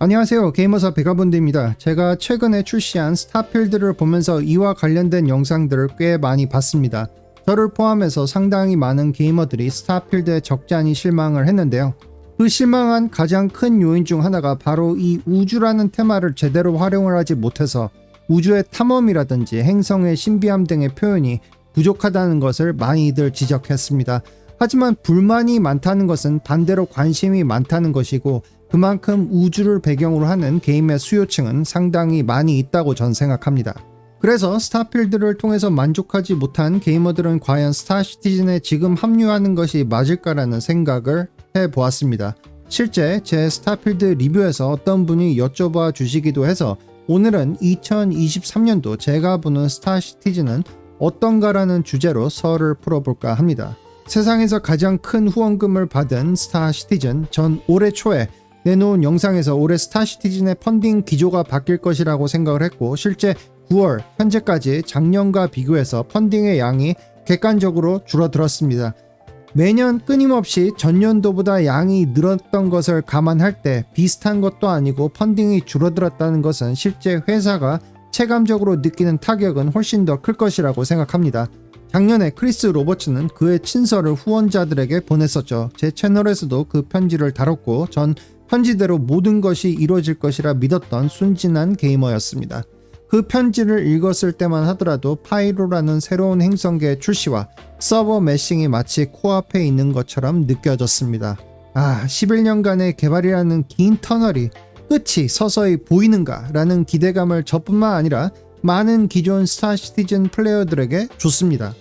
안녕하세요. 게이머사 베가본드입니다. 제가 최근에 출시한 스타필드를 보면서 이와 관련된 영상들을 꽤 많이 봤습니다. 저를 포함해서 상당히 많은 게이머들이 스타필드에 적잖이 실망을 했는데요. 그 실망한 가장 큰 요인 중 하나가 바로 이 우주라는 테마를 제대로 활용을 하지 못해서 우주의 탐험이라든지 행성의 신비함 등의 표현이 부족하다는 것을 많이들 지적했습니다. 하지만 불만이 많다는 것은 반대로 관심이 많다는 것이고 그만큼 우주를 배경으로 하는 게임의 수요층은 상당히 많이 있다고 전 생각합니다. 그래서 스타필드를 통해서 만족하지 못한 게이머들은 과연 스타시티즌에 지금 합류하는 것이 맞을까라는 생각을 해보았습니다. 실제 제 스타필드 리뷰에서 어떤 분이 여쭤봐 주시기도 해서 오늘은 2023년도 제가 보는 스타시티즌은 어떤가라는 주제로 설을 풀어볼까 합니다. 세상에서 가장 큰 후원금을 받은 스타 시티즌 전 올해 초에 내놓은 영상에서 올해 스타 시티즌의 펀딩 기조가 바뀔 것이라고 생각을 했고 실제 9월 현재까지 작년과 비교해서 펀딩의 양이 객관적으로 줄어들었습니다. 매년 끊임없이 전년도보다 양이 늘었던 것을 감안할 때 비슷한 것도 아니고 펀딩이 줄어들었다는 것은 실제 회사가 체감적으로 느끼는 타격은 훨씬 더 클 것이라고 생각합니다. 작년에 크리스 로버츠는 그의 친서를 후원자들에게 보냈었죠. 제 채널에서도 그 편지를 다뤘고 전 편지대로 모든 것이 이루어질 것이라 믿었던 순진한 게이머였습니다. 그 편지를 읽었을 때만 하더라도 파이로라는 새로운 행성계의 출시와 서버 매싱이 마치 코앞에 있는 것처럼 느껴졌습니다. 아, 11년간의 개발이라는 긴 터널이 끝이 서서히 보이는가 라는 기대감을 저뿐만 아니라 많은 기존 스타 시티즌 플레이어들에게 줬습니다.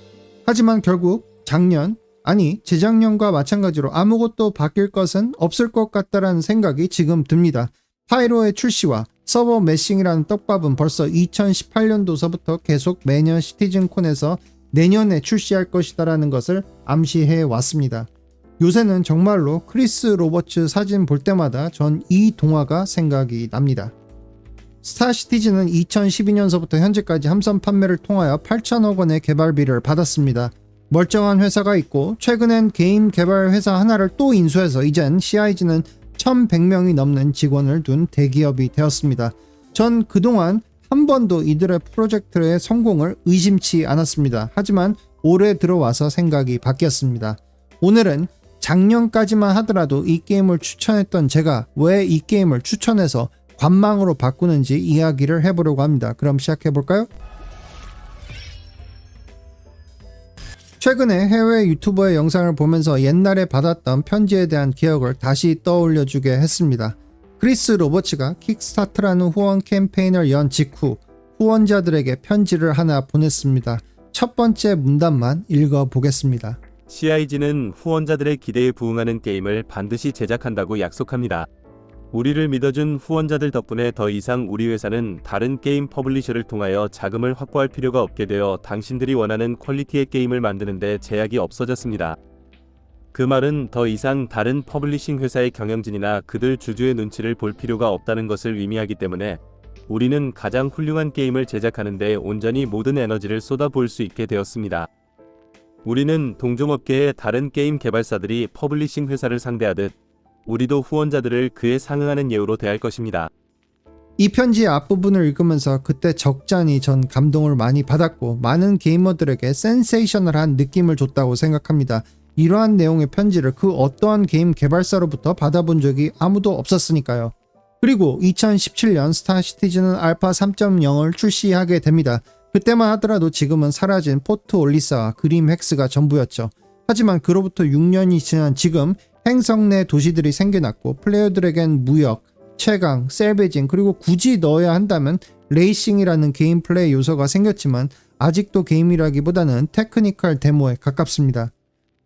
하지만 결국 작년, 아니 재작년과 마찬가지로 아무것도 바뀔 것은 없을 것 같다라는 생각이 지금 듭니다. 파이로의 출시와 서버 매싱이라는 떡밥은 벌써 2018년도서부터 계속 매년 시티즌콘에서 내년에 출시할 것이다라는 것을 암시해 왔습니다. 요새는 정말로 크리스 로버츠 사진 볼 때마다 전 이 동화가 생각이 납니다. 스타시티즌은 2012년서부터 현재까지 함선 판매를 통하여 8천억 원의 개발비를 받았습니다. 멀쩡한 회사가 있고 최근엔 게임 개발 회사 하나를 또 인수해서 이젠 CIG는 1100명이 넘는 직원을 둔 대기업이 되었습니다. 전 그동안 한 번도 이들의 프로젝트의 성공을 의심치 않았습니다. 하지만 올해 들어와서 생각이 바뀌었습니다. 오늘은 작년까지만 하더라도 이 게임을 추천했던 제가 왜 이 게임을 추천해서 관망으로 바꾸는지 이야기를 해보려고 합니다. 그럼 시작해볼까요? 최근에 해외 유튜버의 영상을 보면서 옛날에 받았던 편지에 대한 기억을 다시 떠올려주게 했습니다. 크리스 로버츠가 킥스타트라는 후원 캠페인을 연 직후 후원자들에게 편지를 하나 보냈습니다. 첫 번째 문단만 읽어보겠습니다. CIG는 후원자들의 기대에 부응하는 게임을 반드시 제작한다고 약속합니다. 우리를 믿어준 후원자들 덕분에 더 이상 우리 회사는 다른 게임 퍼블리셔를 통하여 자금을 확보할 필요가 없게 되어 당신들이 원하는 퀄리티의 게임을 만드는데 제약이 없어졌습니다. 그 말은 더 이상 다른 퍼블리싱 회사의 경영진이나 그들 주주의 눈치를 볼 필요가 없다는 것을 의미하기 때문에 우리는 가장 훌륭한 게임을 제작하는데 온전히 모든 에너지를 쏟아부을 수 있게 되었습니다. 우리는 동종업계의 다른 게임 개발사들이 퍼블리싱 회사를 상대하듯 우리도 후원자들을 그에 상응하는 예우로 대할 것입니다. 이 편지의 앞부분을 읽으면서 그때 적잖이 전 감동을 많이 받았고 많은 게이머들에게 센세이셔널한 느낌을 줬다고 생각합니다. 이러한 내용의 편지를 그 어떠한 게임 개발사로부터 받아본 적이 아무도 없었으니까요. 그리고 2017년 스타 시티즌은 알파 3.0을 출시하게 됩니다. 그때만 하더라도 지금은 사라진 포트 올리사와 그림 헥스가 전부였죠. 하지만 그로부터 6년이 지난 지금 행성 내 도시들이 생겨났고 플레이어들에겐 무역, 최강, 셀베징 그리고 굳이 넣어야 한다면 레이싱이라는 게임 플레이 요소가 생겼지만 아직도 게임이라기보다는 테크니컬 데모에 가깝습니다.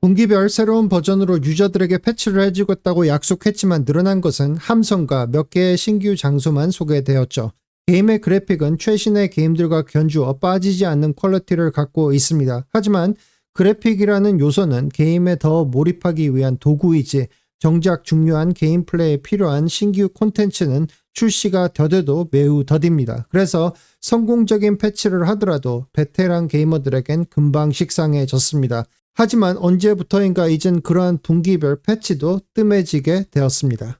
분기별 새로운 버전으로 유저들에게 패치를 해주겠다고 약속했지만 늘어난 것은 함성과 몇 개의 신규 장소만 소개되었죠. 게임의 그래픽은 최신의 게임들과 견주어 빠지지 않는 퀄리티를 갖고 있습니다. 하지만 그래픽이라는 요소는 게임에 더 몰입하기 위한 도구이지 정작 중요한 게임 플레이에 필요한 신규 콘텐츠는 출시가 더뎌도 매우 더딥니다. 그래서 성공적인 패치를 하더라도 베테랑 게이머들에겐 금방 식상해졌습니다. 하지만 언제부터인가 이젠 그러한 분기별 패치도 뜸해지게 되었습니다.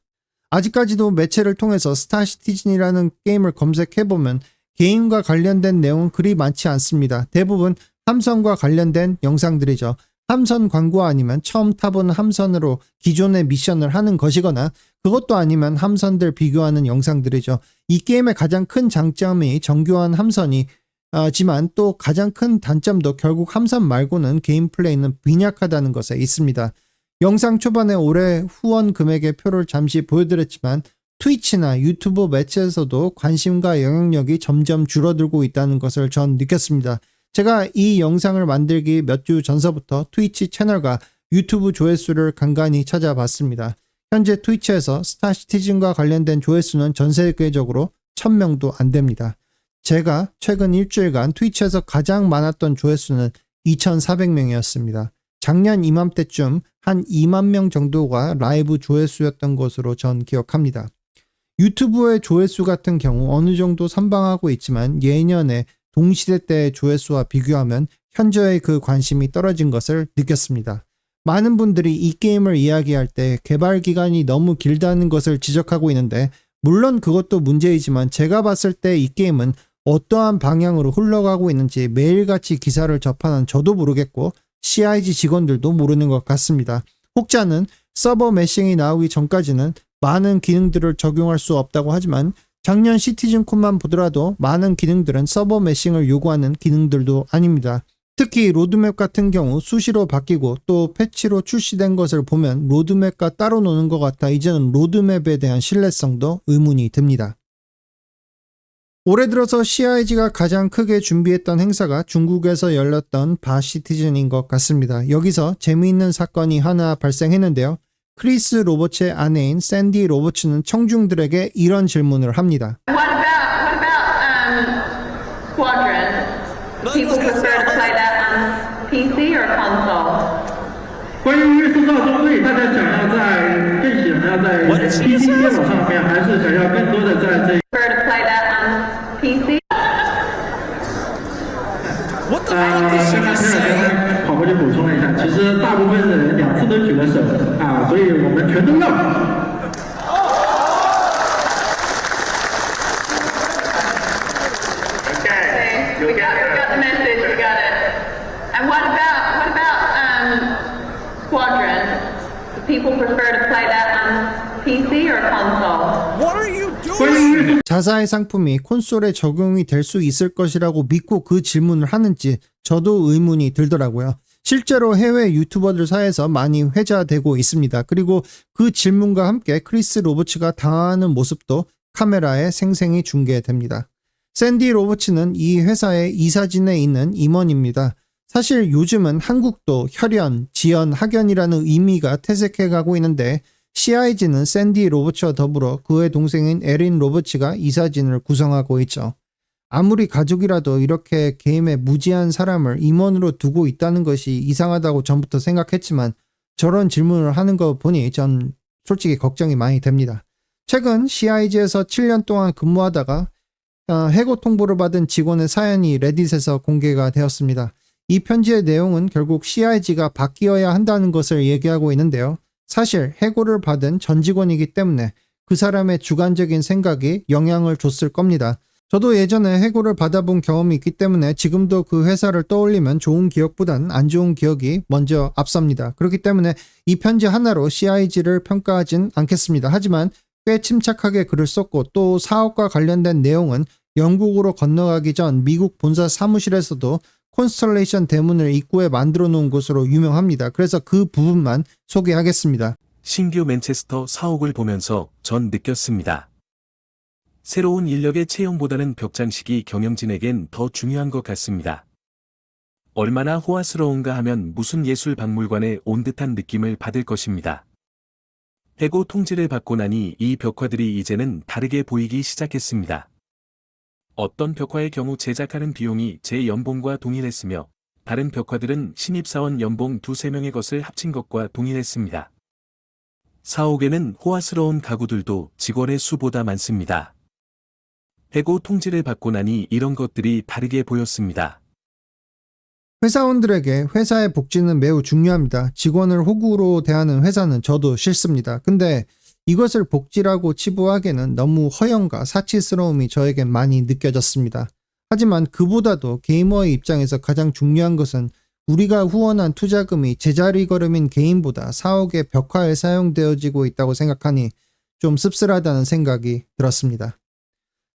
아직까지도 매체를 통해서 스타시티즌이라는 게임을 검색해보면 게임과 관련된 내용은 그리 많지 않습니다. 대부분 함선과 관련된 영상들이죠. 함선 광고 아니면 처음 타보는 함선으로 기존의 미션을 하는 것이거나 그것도 아니면 함선들 비교하는 영상들이죠. 이 게임의 가장 큰 장점이 정교한 함선이 하지만 또 가장 큰 단점도 결국 함선 말고는 게임 플레이는 빈약하다는 것에 있습니다. 영상 초반에 올해 후원 금액의 표를 잠시 보여드렸지만 트위치나 유튜브 매체에서도 관심과 영향력이 점점 줄어들고 있다는 것을 전 느꼈습니다. 제가 이 영상을 만들기 몇 주 전서부터 트위치 채널과 유튜브 조회수를 간간히 찾아봤습니다. 현재 트위치에서 스타 시티즌과 관련된 조회수는 전 세계적으로 1000명도 안 됩니다. 제가 최근 일주일간 트위치에서 가장 많았던 조회수는 2,400명이었습니다. 작년 이맘때쯤 한 2만 명 정도가 라이브 조회수였던 것으로 전 기억합니다. 유튜브의 조회수 같은 경우 어느 정도 선방하고 있지만 예년에 동시대 때의 조회수와 비교하면 현저히 그 관심이 떨어진 것을 느꼈습니다. 많은 분들이 이 게임을 이야기할 때 개발 기간이 너무 길다는 것을 지적하고 있는데 물론 그것도 문제이지만 제가 봤을 때 이 게임은 어떠한 방향으로 흘러가고 있는지 매일같이 기사를 접하는 저도 모르겠고 CIG 직원들도 모르는 것 같습니다. 혹자는 서버 매싱이 나오기 전까지는 많은 기능들을 적용할 수 없다고 하지만 작년 시티즌 콘만 보더라도 많은 기능들은 서버 매싱을 요구하는 기능들도 아닙니다. 특히 로드맵 같은 경우 수시로 바뀌고 또 패치로 출시된 것을 보면 로드맵과 따로 노는 것 같아 이제는 로드맵에 대한 신뢰성도 의문이 듭니다. 올해 들어서 CIG가 가장 크게 준비했던 행사가 중국에서 열렸던 바시티즌인 것 같습니다. 여기서 재미있는 사건이 하나 발생했는데요. 크리스 로버츠의 아내인 샌디 로버츠는 청중들에게 이런 질문을 합니다. 되거든요. Okay, you got it. Got the message. You got it. And what about what about um, quadrants? Do people prefer to play that on PC or console? What are you doing? 자사의 상품이 콘솔에 적용이 될 수 있을 것이라고 믿고 그 질문을 하는지 저도 의문이 들더라고요. 실제로 해외 유튜버들 사이에서 많이 회자되고 있습니다. 그리고 그 질문과 함께 크리스 로버츠가 당하는 모습도 카메라에 생생히 중계됩니다. 샌디 로버츠는 이 회사의 이사진에 있는 임원입니다. 사실 요즘은 한국도 혈연, 지연, 학연이라는 의미가 퇴색해 가고 있는데 CIG는 샌디 로버츠와 더불어 그의 동생인 에린 로버츠가 이사진을 구성하고 있죠. 아무리 가족이라도 이렇게 게임에 무지한 사람을 임원으로 두고 있다는 것이 이상하다고 전부터 생각했지만 저런 질문을 하는 거 보니 전 솔직히 걱정이 많이 됩니다. 최근 CIG에서 7년 동안 근무하다가 어, 해고 통보를 받은 직원의 사연이 레딧에서 공개가 되었습니다. 이 편지의 내용은 결국 CIG가 바뀌어야 한다는 것을 얘기하고 있는데요. 사실 해고를 받은 전 직원이기 때문에 그 사람의 주관적인 생각이 영향을 줬을 겁니다. 저도 예전에 해고를 받아본 경험이 있기 때문에 지금도 그 회사를 떠올리면 좋은 기억보단 안 좋은 기억이 먼저 앞섭니다. 그렇기 때문에 이 편지 하나로 CIG를 평가하진 않겠습니다. 하지만 꽤 침착하게 글을 썼고 또 사업과 관련된 내용은 영국으로 건너가기 전 미국 본사 사무실에서도 콘스텔레이션 대문을 입구에 만들어 놓은 곳으로 유명합니다. 그래서 그 부분만 소개하겠습니다. 신규 맨체스터 사옥을 보면서 전 느꼈습니다. 새로운 인력의 채용보다는 벽장식이 경영진에겐 더 중요한 것 같습니다. 얼마나 호화스러운가 하면 무슨 예술 박물관에 온 듯한 느낌을 받을 것입니다. 해고 통지를 받고 나니 이 벽화들이 이제는 다르게 보이기 시작했습니다. 어떤 벽화의 경우 제작하는 비용이 제 연봉과 동일했으며 다른 벽화들은 신입사원 연봉 두세 명의 것을 합친 것과 동일했습니다. 사옥에는 호화스러운 가구들도 직원의 수보다 많습니다. 해고 통지를 받고 나니 이런 것들이 다르게 보였습니다. 회사원들에게 회사의 복지는 매우 중요합니다. 직원을 호구로 대하는 회사는 저도 싫습니다. 근데 이것을 복지라고 치부하기에는 너무 허영과 사치스러움이 저에겐 많이 느껴졌습니다. 하지만 그보다도 게이머의 입장에서 가장 중요한 것은 우리가 후원한 투자금이 제자리 걸음인 개인보다 4억의 벽화에 사용되어지고 있다고 생각하니 좀 씁쓸하다는 생각이 들었습니다.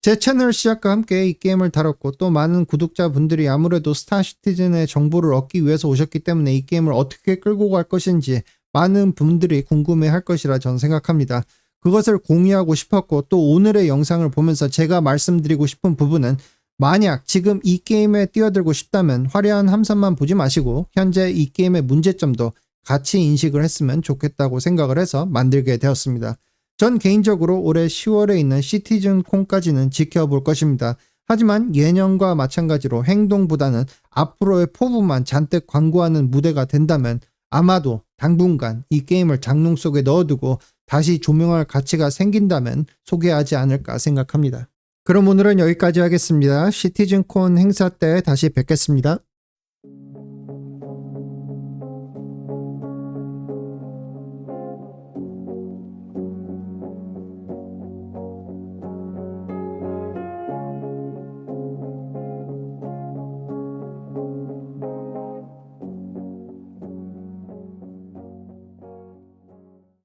제 채널 시작과 함께 이 게임을 다뤘고 또 많은 구독자분들이 아무래도 스타 시티즌의 정보를 얻기 위해서 오셨기 때문에 이 게임을 어떻게 끌고 갈 것인지 많은 분들이 궁금해 할 것이라 저는 생각합니다. 그것을 공유하고 싶었고 또 오늘의 영상을 보면서 제가 말씀드리고 싶은 부분은 만약 지금 이 게임에 뛰어들고 싶다면 화려한 함선만 보지 마시고 현재 이 게임의 문제점도 같이 인식을 했으면 좋겠다고 생각을 해서 만들게 되었습니다. 전 개인적으로 올해 10월에 있는 시티즌 콘까지는 지켜볼 것입니다. 하지만 예년과 마찬가지로 행동보다는 앞으로의 포부만 잔뜩 광고하는 무대가 된다면 아마도 당분간 이 게임을 장롱 속에 넣어두고 다시 조명할 가치가 생긴다면 소개하지 않을까 생각합니다. 그럼 오늘은 여기까지 하겠습니다. 시티즌 콘 행사 때 다시 뵙겠습니다.